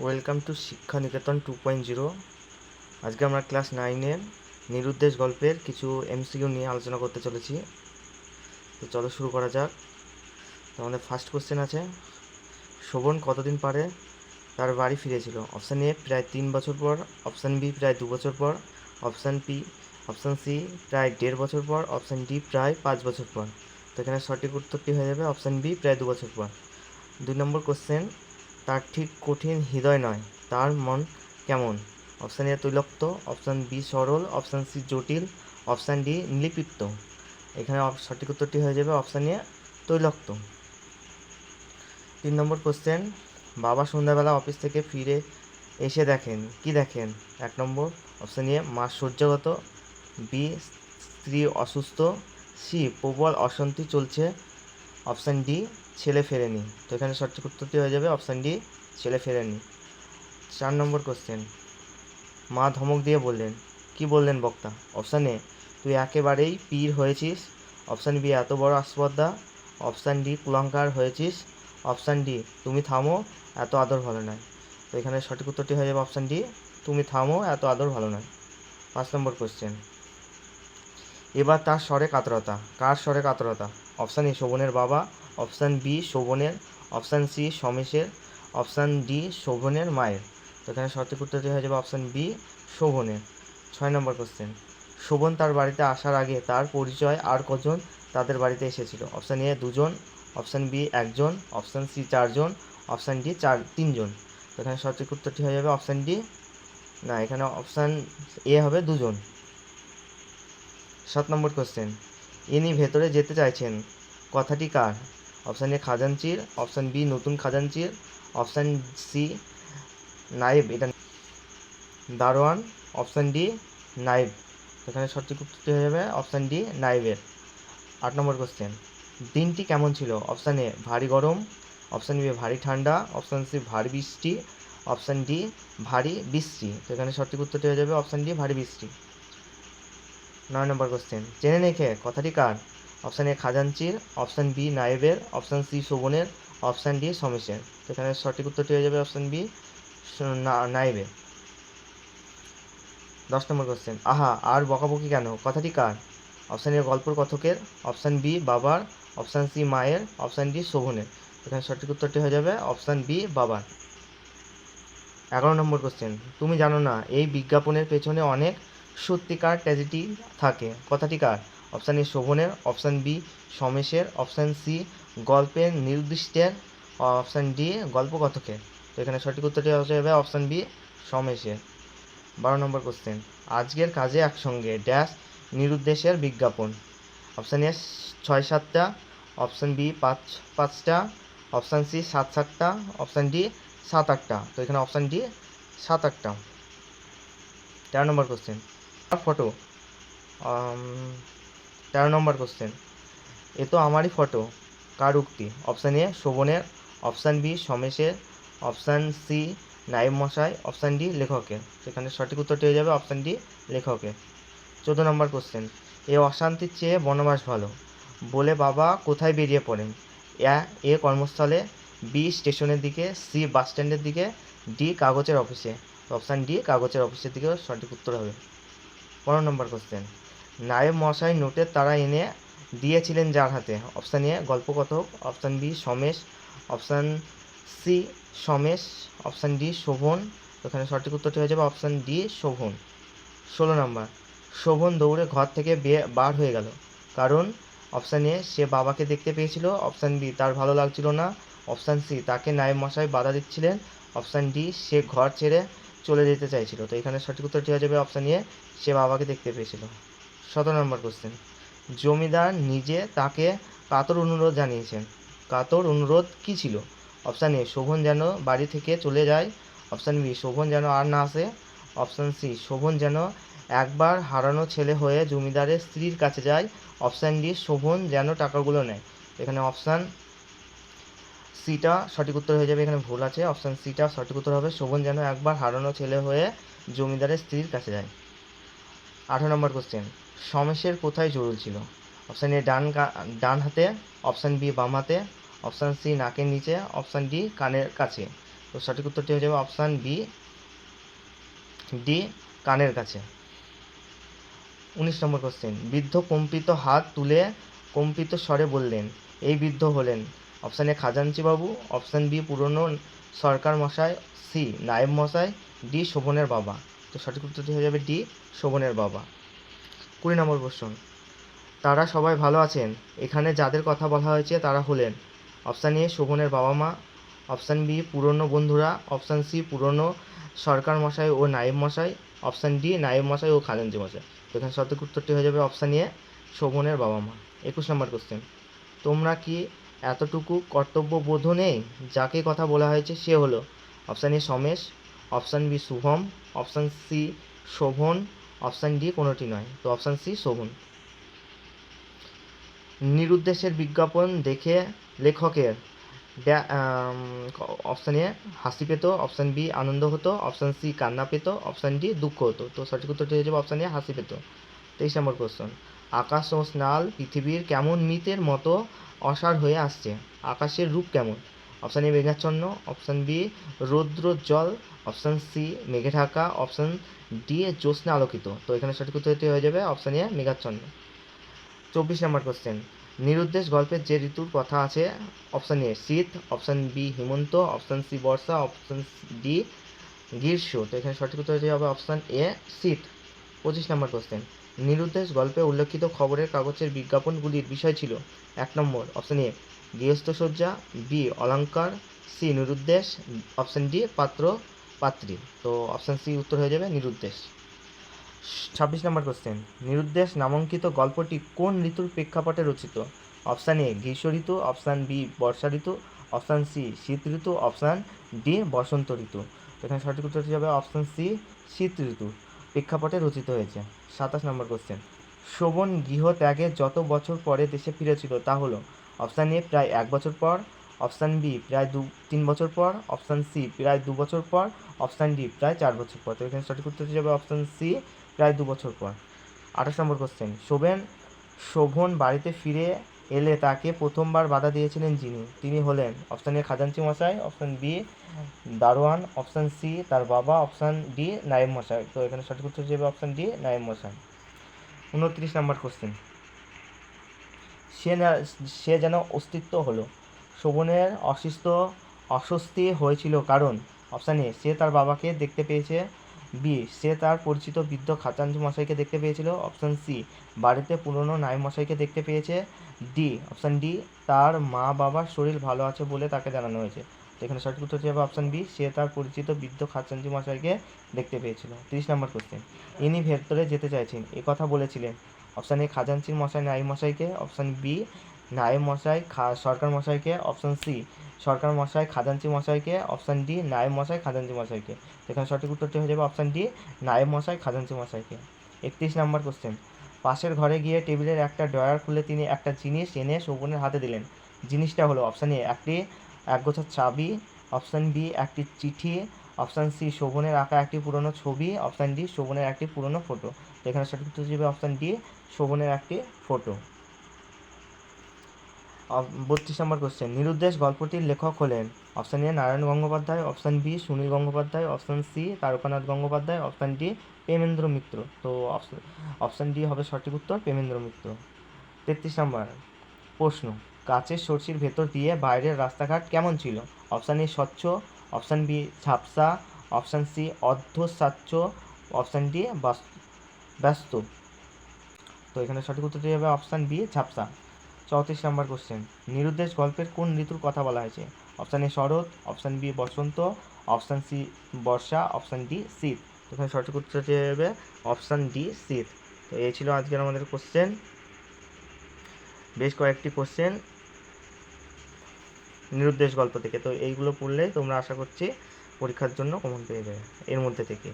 Welcome to শিক্ষা নিকেতন two point zero. আজকে আমরা ক্লাস নাইনের নিরুদ্দেশ গল্পের কিছু এমসিকিউ নিয়ে আলোচনা করতে চলেছি। তো চলো শুরু করা যাক। তো আমাদের ফার্স্ট কোশ্চেন আছে, শোভন কতদিন পরে তার বাড়ি ফিরেছিল? অপশান এ প্রায় তিন বছর পর। অপশান বি প্রায় দু বছর পর। অপশান পি অপশান সি প্রায় দেড় বছর পর। অপশান ডি প্রায় পাঁচ বছর পর। তো এখানে সঠিক উত্তরটি হয়ে যাবে? অপশান বি প্রায় দু বছর পর। দুই নম্বর কোশ্চেন তার ঠিক কঠিন হৃদয় নয়, তার মন কেমন? অপশান এ তৈলক্ত, অপশান বি সরল, অপশান সি জটিল, অপশান ডি নিলিপিপ্ত এখানে সঠিক উত্তরটি হয়ে যাবে অপশান এ তৈলক্ত। তিন নম্বর কোশ্চেন বাবা সন্ধ্যাবেলা অফিস থেকে ফিরে এসে দেখেন। কি দেখেন? এক নম্বর, অপশান এ মা শয্যাগত, বি স্ত্রী অসুস্থ, সি প্রবল অশান্তি চলছে অপশান ডি, ছেলে ফেরেনি। তো এখানে সঠিক উত্তরটি হয়ে যাবে অপশান ডি, ছেলে ফেরেনি। চার নম্বর কোশ্চেন মা ধমক দিয়ে বললেন, কি বললেন বক্তা? অপশান এ, তুই একেবারেই পীর হয়েছিস। অপশান বি, এত বড় আসপদ্দা। অপশান ডি, কুলঙ্কার হয়েছিস। অপশান ডি, তুমি থামো, এত আদর ভালো নয়। তো এখানে সঠিক উত্তরটি হয়ে যাবে অপশান ডি, তুমি থামো, এত আদর ভালো নয়। পাঁচ নম্বর কোশ্চেন এবার তার স্বরে কাতরতা। কার স্বরে কাতরতা? অপশান এ শোভনের বাবা। অপশান বি শোভনের। অপশান সি সমেশের। অপশান ডি শোভনের মায়ের। তো এখানে সঠিক উত্তরটি হয়ে যাবে অপশান বি শোভনের। ছয় নম্বর কোশ্চেন শোভন তার বাড়িতে আসার আগে তার পরিচয় আর কজন তাদের বাড়িতে এসেছিল? অপশান এ দুজন। অপশান বি একজন। অপশান সি চারজন। অপশান ডি চার, তিনজন। তো এখানে সঠিক উত্তরটি হয়ে যাবে অপশান ডি না, এখানে অপশান এ হবে দুজন। সাত নম্বর কোশ্চেন ইনি ভেতরে যেতে চাইছেন, কথাটি কার? অপশান এ খাজাঞ্চির অপশান বি নতুন খাজাঞ্চির অপশান সি নাইব এটা দারোয়ান। অপশান ডি নাইব এখানে সঠিক উত্তরটি হয়ে যাবে। অপশান ডি নাইবের আট নম্বর কোশ্চেন দিনটি কেমন ছিল? অপশান এ ভারী গরম। অপশান বি ভারী ঠান্ডা। অপশান সি ভারী বৃষ্টি। অপশান ডি ভারী বৃষ্টি। তো এখানে সঠিক উত্তরটি হয়ে যাবে। অপশান ডি ভারী বৃষ্টি। নয় নম্বর কোশ্চেন জেনে নেখে কথাটি কার? অপশান এ খাজাঞ্চির অপশান বি নায়েবের অপশান সি শোভনের অপশান ডি সমেশের। তো এখানে সঠিক উত্তরটি হয়ে যাবে অপশান বি নায়েবের। দশ নম্বর কোশ্চেন আহা, আর বকাবকি কেন? কথাটি কার? অপশান এ গল্পর কথকের অপশান বি বাবার অপশান সি মায়ের অপশান ডি শোভনের। এখানে সঠিক উত্তরটি হয়ে যাবে অপশান বি বাবার। এগারো নম্বর কোশ্চেন তুমি জানো না, এই বিজ্ঞাপনের পেছনে অনেক সত্যিকার ট্র্যাজেডি থাকে? কথাটি কার? অপশান এ শোভনের। অপশান বি সমেশের। অপশান সি গল্পের নির্দিষ্টের। অপশান ডি গল্প কথকের তো এখানে সঠিক উত্তরটি যাবে অপশান বি সমেশের। বারো নম্বর কোশ্চেন আজকের কাজে একসঙ্গে ড্যাশ নিরুদ্দেশের বিজ্ঞাপন। অপশান এ ছয় সাতটা। অপশান বি পাঁচ, পাঁচটা। অপশান সি সাত সাতটা। অপশান ডি সাত আটটা। তো এখানে অপশান ডি সাত আটটা। তেরো নম্বর কোশ্চেন ফটো তেরো নম্বর কোশ্চেন এ তো আমারই ফটো কার উক্তি? অপশান এ শোভনের অপশান বি সমেশের অপশান সি নাইব মশাই অপশান ডি লেখকের। সেখানে সঠিক উত্তরটি হয়ে যাবে অপশান ডি লেখকের। চোদ্দ নম্বর কোশ্চেন এ অশান্তির চেয়ে বনবাস ভালো। বলে বাবা কোথায় বেরিয়ে পড়েন? এ এ কর্মস্থলে, বি, স্টেশনের দিকে, সি বাস স্ট্যান্ডের দিকে, ডি, কাগজের অফিসে। অপশান ডি কাগজের অফিসের দিকে সঠিক উত্তর হবে। পনেরো নম্বর কোশ্চেন নায়েব মশাই নোটের তারা এনে দিয়েছিলেন যার হাতে। Option A গল্পকথক। Option B Somesh. Option C Somesh. Option D Shovan. এখানে সঠিক উত্তরটি হয়ে যাবে অপশান ডি শোভন। ষোলো নম্বর। শোভন দৌড়ে ঘর থেকে বের বার হয়ে গেল। কারণ অপশান এ সে বাবাকে দেখতে পেয়েছিল। অপশান বি তার ভালো লাগছিল না। অপশান সি তাকে নায়েব মশাই বাধা দিচ্ছিলেন। অপশান ডি সে ঘর ছেড়ে চলে যেতে চাইছিল। তো এখানে সঠিক উত্তরটি হয়ে যাবে অপশান এ সে বাবাকে দেখতে পেয়েছিল। সতেরো নম্বর কোশ্চেন জমিদার নিজে তাকে কাতর অনুরোধ জানিয়েছেন। কাতর অনুরোধ কী ছিল? অপশান এ শোভন যেন বাড়ি থেকে চলে যায়। অপশান বি শোভন যেন আর না আসে। অপশান সি শোভন যেন একবার হারানো ছেলে হয়ে জমিদারের স্ত্রীর কাছে যায়। অপশান ডি শোভন যেন টাকাগুলো নেয়। এখানে অপশান সিটা সঠিক উত্তর হয়ে যাবে, এখানে ভুল আছে। অপশান সিটা সঠিক উত্তর হবে, শোভন যেন একবার হারানো ছেলে হয়ে জমিদারের স্ত্রীর কাছে যায়। আঠারো নম্বর কোশ্চেন সমেশের কোথায় জরুল ছিল? অপশান এ ডান ডান হাতে অপশান বি বাম হাতে অপশান সি নাকের নিচে অপশান ডি কানের কাছে। তো সঠিক উত্তরটি হয়ে যাবে অপশান বি ডি কানের কাছে। উনিশ নম্বর কোশ্চেন বৃদ্ধ কম্পিত হাত তুলে কম্পিত স্বরে বললেন, এই বৃদ্ধ হলেন। Option A Khajanchi Babu option B পুরনো সরকার মশাই সি নায়েব মশাই ডি শোভনের বাবা তো সঠিক উত্তরটি হয়ে যাবে ডি শোভনের বাবা কুড়ি নম্বর প্রশ্ন। তারা সবাই ভালো আছেন? এখানে যাদের কথা বলা হয়েছে, তারা হলেন অপশান এ শোভনের বাবা মা। অপশান বি পুরনো বন্ধুরা। অপশান সি পুরনো সরকার মশাই ও নায়েব মশাই অপশান ডি নায়েব মশাই ও খাজাঞ্চি মশাই এখানে সঠিক উত্তরটি হয়ে যাবে অপশান এ শোভনের বাবা মা। একুশ নম্বর কোশ্চেন তোমরা কি এতটুকু কর্তব্য বোধ নেই, যাকে কথা বলা হয়েছে সে হলো option A Somesh option B Shubham option C Shovan option D কোনোটি নয়। তো অপশান সি শোভন। নিরুদ্দেশের বিজ্ঞাপন দেখে লেখকের অপশান এ হাসি পেত অপশান বি আনন্দ হতো অপশান সি কান্না পেত অপশান ডি দুঃখ হতো। তো সঠিক উত্তরটি হয়ে যাবে অপশান এ হাসি পেত। তেইশ নম্বর কোশ্চেন আকাশ ও স্নাল পৃথিবীর কেমন মিতের মতো অসার হয়ে আসছে? আকাশের রূপ কেমন? অপশান এ মেঘাচ্ছন্ন, অপশান বি রৌদ্রোজ্জ্বল অপশান সি মেঘে ঢাকা, অপশান ডি জ্যোৎস্না আলোকিত। তো এখানে সঠিক উত্তরটি হয়ে যাবে অপশান এ মেঘাচ্ছন্ন। চব্বিশ নম্বর কোশ্চেন নিরুদ্দেশ গল্পের যে ঋতুর কথা আছে, অপশান এ শীত, অপশান বি হেমন্ত, অপশান সি বর্ষা, অপশান ডি গ্রীষ্ম। তো এখানে সঠিক উত্তরটি হবে অপশান এ শীত। পঁচিশ নম্বর কোশ্চেন নিরুদ্দেশ গল্পে উল্লেখিত খবরের কাগজের বিজ্ঞাপনগুলির বিষয় ছিল, এক নম্বর, অপশান এ, গৃহস্থসজ্জা, বি অলঙ্কার সি, নিরুদ্দেশ, অপশন ডি, পাত্র, পাত্রী। তো অপশন সি উত্তর হয়ে যাবে নিরুদ্দেশ। ছাব্বিশ নম্বর কোশ্চেন নিরুদ্দেশ নামাঙ্কিত গল্পটি কোন ঋতুর প্রেক্ষাপটে রচিত? অপশান এ, গ্রীষ্ম ঋতু, অপশান বি, বর্ষা ঋতু, অপশান সি, শীত ঋতু, অপশান ডি, বসন্ত ঋতু। এখানে সঠিক উত্তরটি হবে অপশান সি, শীত ঋতু। প্রেক্ষাপটে রচিত হয়েছে। সাতাশ নম্বর কোশ্চেন শোভন গৃহ ত্যাগের যত বছর পরে দেশে ফিরেছিল তা হলো অপশান এ প্রায় এক বছর পর অপশান বি প্রায় দু, তিন বছর পর অপশান সি প্রায় দু বছর পর অপশান ডি প্রায় চার বছর পর। তো এখানে সঠিক উত্তর যাবে অপশান সি প্রায় দু বছর পর। আঠাশ নম্বর কোশ্চেন শোভেন, শোভন বাড়িতে ফিরে এলে তাকে প্রথমবার বাধা দিয়েছিলেন যিনি। তিনি হলেন অপশান এ খাজাঞ্চি মশাই, অপশান বি দারোয়ান, অপশান সি তার বাবা, অপশান ডি নায়েব মশাই। তো এখানে সঠিক উত্তর যাবে অপশান ডি নায়েব মশাই। উনত্রিশ নম্বর কোশ্চেন সে না, সে যেন অস্তিত্ব হলো। শোভনের অসুস্থ অস্বস্তি হয়েছিল কারণ অপশান এ, সে তার বাবাকে দেখতে পেয়েছে বি, সে তার পরিচিত বৃদ্ধ খাজাঞ্চি মশাইকে দেখতে পেয়েছিল। অপশান সি, বাড়িতে পুরনো নায়েব মশাইকে দেখতে পেয়েছে। ডি, অপশান ডি, তার মা বাবার শরীর ভালো আছে বলে তাকে জানানো হয়েছে। এখানে সঠিক উত্তর হবে অপশান বি, সে তার পরিচিত বৃদ্ধ খাজাঞ্চি মশাইকে দেখতে পেয়েছিল। তিরিশ নম্বর কোশ্চেন ইনি ভেতরে যেতে চাইছেন, এ কথা বলেছিলেন। অপশান এ খাজাঞ্চির মশাই নায়েব মশাইকে। অপশান বি নায়েব মশাই, খা, সরকার মশাইকে। অপশান সি সরকার মশাই, খাজাঞ্চি মশাইকে অপশান ডি নায়েব মশাই, খাজাঞ্চি মশাইকে। এখানে সঠিক উত্তরটি হয়ে যাবে অপশান ডি নায়েব মশাই, খাজাঞ্চি মশাইকে। একত্রিশ নম্বর কোশ্চেন পাশের ঘরে গিয়ে টেবিলের একটা ড্রয়ার খুলে তিনি একটা জিনিস এনে শোভনের হাতে দিলেন। জিনিসটা হলো অপশান এ একটি একগোছা চাবি অপশান বি একটি চিঠি অপশান সি শোভনের আঁকা একটি পুরনো ছবি অপশান ডি শোভনের একটি পুরনো ফটো এখানে সঠিক উত্তর হিসেবে অপশান ডি শোভনের একটি ফটো বত্রিশ নম্বর কোশ্চেন নিরুদ্দেশ গল্পটির লেখক হলেন। Option A Narayan Gangopadhyay option B Sunil Gangopadhyay option C Tarakanath Gangopadhyay option D Premendra Mitra. তো অপশান ডি হবে সঠিক উত্তর, প্রেমেন্দ্র মিত্র। তেত্রিশ নম্বর, প্রশ্ন, কাচের সর্ষির ভেতর দিয়ে বাইরের রাস্তাঘাট কেমন ছিল? অপশান এ স্বচ্ছ অপশান বি ঝাপসা অপশান সি অর্ধস্বাচ্ছ অপশান ডি ব্যস্ত তো এখানে সঠিক উত্তরটি হবে অপশান বি ঝাপসা। চৌত্রিশ নম্বর কোশ্চেন নিরুদ্দেশ গল্পের কোন ঋতুর কথা বলা হয়েছে? অপশান এ শরৎ অপশান বি বসন্ত অপশান সি বর্ষা অপশান ডি শীত। এখানে সঠিক উত্তরটি হবে অপশান ডি শীত। তো এই ছিল আজকের আমাদের কোশ্চেন বেশ কয়েকটি কোশ্চেন নিরুদ্দেশ গল্প থেকে। তো এইগুলো পড়লে তোমরা আশা করছি পরীক্ষার জন্য কমন পেয়ে যাবে। এর মধ্যে থেকে।